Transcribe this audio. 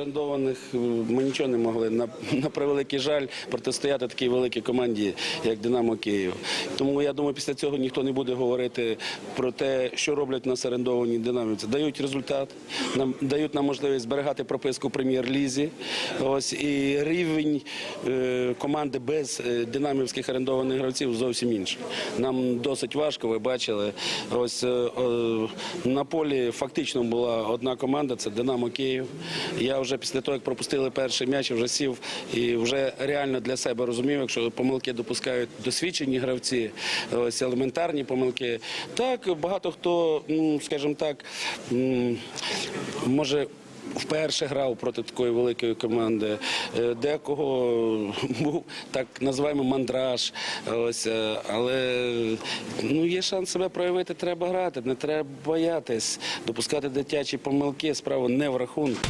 орендованих е, ми нічого не могли. На, на превеликий жаль протистояти такій великій команді, як Динамо Київ. Тому я думаю, після цього ніхто не буде говорити про те, що роблять нас орендовані динамівці. Дають результат, нам дають нам можливість зберігати прописку в прем'єр-лізі. Ось і рівень е, команди без е, динамівських орендованих гравців зовсім інший. Нам досить важко. Ви бачили, ось е, е, на полі фактично була одна команда, це Динамо Київ. Я вже після того, як пропустили перший м'яч, вже сів і вже реально для себе розумів, якщо помилки допускають досвідчені гравці, ось елементарні помилки. Так, багато хто, скажімо так, може. Вперше грав проти такої великої команди. Е, Декого був так називаємо мандраж. Ось, е, але ну, є шанс себе проявити, треба грати, не треба боятись, допускати дитячі помилки, справа не в рахунку.